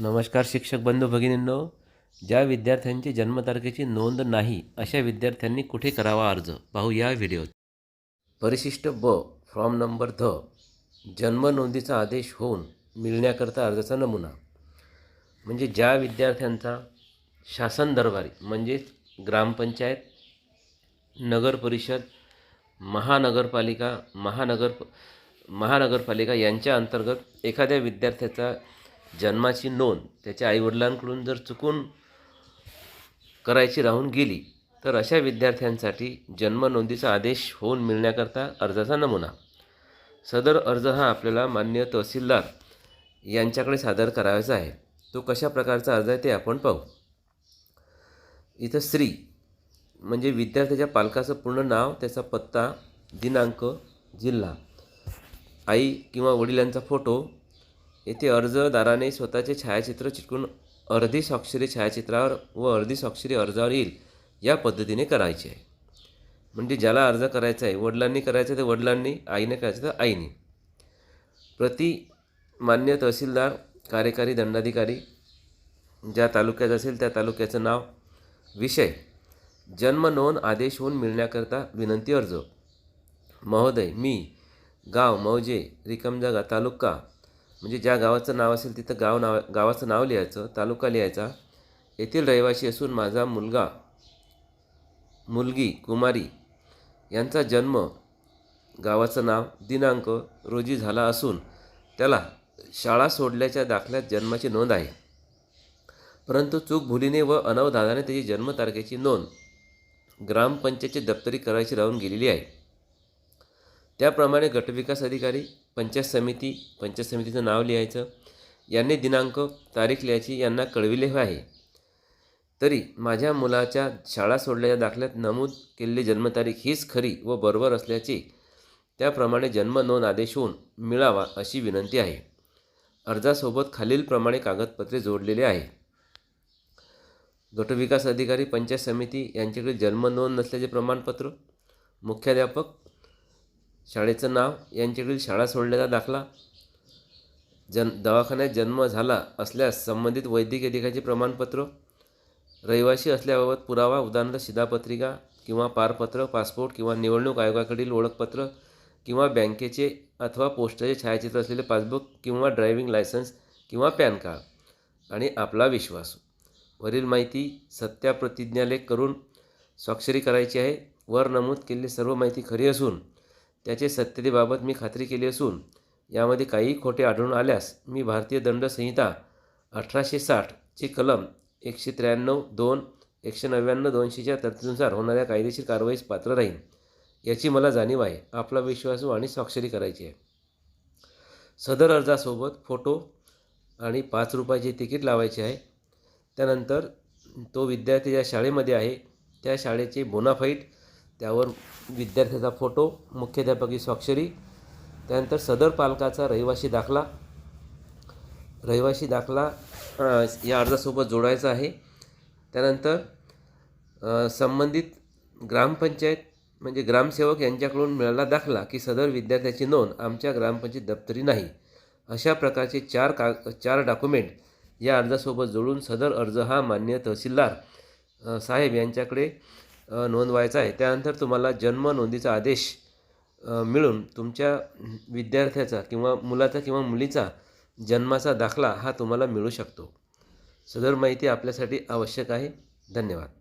नमस्कार शिक्षक बंधू भगिनींनो ज्या विद्यार्थ्यांची जन्मतारखेची नोंद नाही अशा विद्यार्थ्यांनी कुठे करावा अर्ज? पाहू या व्हिडिओत. परिशिष्ट ब फॉर्म नंबर ध. जन्म नोंदीचा आदेश होऊन मिळण्याकरता अर्जाचा नमुना. म्हणजे ज्या विद्यार्थ्यांचा शासन दरबारी म्हणजेच ग्रामपंचायत नगर परिषद महानगरपालिका महानगर महानगरपालिका यांच्या अंतर्गत एखाद्या विद्यार्थ्याचा जन्माची नोंद त्याच्या आईवडिलांकडून जर चुकून करायची राहून गेली तर अशा विद्यार्थ्यांसाठी जन्म नोंदीचा आदेश होऊन मिळण्याकरता अर्जाचा नमुना. सदर अर्ज हा आपल्याला मान्य तहसीलदार यांच्याकडे सादर करायचा आहे. तो कशा प्रकारचा अर्ज आहे ते आपण पाहू. इथं स्त्री म्हणजे विद्यार्थ्याच्या पालकाचं पूर्ण नाव त्याचा पत्ता दिनांक जिल्हा आई किंवा वडिलांचा फोटो येथे अर्जदाराने स्वतःचे छायाचित्र चिटकून अर्धी स्वाक्षरी छायाचित्रावर व अर्धी स्वाक्षरी अर्जावर येईल या पद्धतीने करायची आहे. म्हणजे ज्याला अर्ज करायचा आहे वडिलांनी करायचं तर वडिलांनी आईने करायचं तर आईने. प्रति मान्य तहसीलदार कार्यकारी दंडाधिकारी ज्या तालुक्यात असेल त्या तालुक्याचं नाव विषय जन्म नोंद आदेश होऊन मिळण्याकरता विनंती अर्ज. महोदय मी गाव मौजे रिकमजागा तालुका म्हणजे ज्या गावाचं नाव असेल तिथं गाव नाव गावाचं नाव लिहायचं तालुका लिहायचा. येथील रहिवासी असून माझा मुलगा मुलगी कुमारी यांचा जन्म गावाचं नाव दिनांक रोजी झाला असून त्याला शाळा सोडल्याच्या दाखल्यात जन्माची नोंद आहे. परंतु चूक भुलीने व अनवधानाने त्याची जन्मतारखेची नोंद ग्रामपंचायतची दप्तरी करायची राहून गेलेली आहे. त्याप्रमाणे गटविकास अधिकारी पंचायत समिती पंचायत समितीचं नाव लिहायचं. यांनी दिनांक तारीख लिहायची यांना कळविले आहे. तरी माझ्या मुलाच्या शाळा सोडल्याच्या दाखल्यात नमूद केलेली जन्मतारीख हीच खरी व बरोबर असल्याची त्याप्रमाणे जन्म नोंद आदेश होऊन मिळावा अशी विनंती आहे. अर्जासोबत खालीलप्रमाणे कागदपत्रे जोडलेले आहे. गटविकास अधिकारी पंचायत समिती यांच्याकडे जन्म नोंद नसल्याचे प्रमाणपत्र मुख्याध्यापक शाळेचं नाव यांच्याकडील शाळा सोडल्याचा दाखला. जन दवाखान्यात जन्म झाला असल्यास संबंधित वैद्यकीय अधिकाऱ्याचे प्रमाणपत्र रहिवासी असल्याबाबत पुरावा उदाहरणार्थ शिधापत्रिका किंवा पारपत्र पासपोर्ट किंवा निवडणूक आयोगाकडील ओळखपत्र किंवा बँकेचे अथवा पोस्टाचे छायाचित्र असलेले पासबुक किंवा ड्रायव्हिंग लायसन्स किंवा पॅन कार्ड आणि आपला विश्वास. वरील माहिती सत्याप्रतिज्ञालेख करून स्वाक्षरी करायची आहे. वर नमूद केलेली सर्व माहिती खरी असून त्याचे सत्यतेबाबत मी खात्री केली असून यामध्ये काही खोटे आढळून आल्यास मी भारतीय दंड संहिता अठराशे साठचे कलम एकशे त्र्याण्णव दोन एकशे नव्याण्णव दोनशेच्या तरतुदीनुसार होणाऱ्या कायदेशीर कारवाईस पात्र राहीन याची मला जाणीव आहे. आपला विश्वासू आणि स्वाक्षरी करायची आहे. सदर अर्जासोबत फोटो आणि पाच रुपयाचे तिकीट लावायचे आहे. त्यानंतर तो विद्यार्थी ज्या शाळेमध्ये आहे त्या शाळेचे बोनाफाईट त्यावर विद्यार्थ्याचा फोटो मुख्याध्यापकी स्वाक्षरी त्यानंतर सदर पालकाचा रहिवासी दाखला. रहिवासी दाखला या अर्जासोबत जोडायचा आहे. त्यानंतर संबंधित ग्रामपंचायत म्हणजे ग्रामसेवक यांच्याकडून मिळाला दाखला की सदर विद्यार्थ्याची नोंद आमच्या ग्रामपंचायत दप्तरी नाही. अशा प्रकारचे चार का चार डॉक्युमेंट या अर्जासोबत जोडून सदर अर्ज हा मान्य तहसीलदार साहेब यांच्याकडे नोंदवायचा आहे. त्यानंतर तुम्हाला जन्म नोंदीचा आदेश मिळून तुमच्या विद्यार्थ्याचा किंवा मुलाचा किंवा मुलीचा जन्माचा दाखला हा तुम्हाला मिळू शकतो. सदर माहिती आपल्यासाठी आवश्यक आहे. धन्यवाद.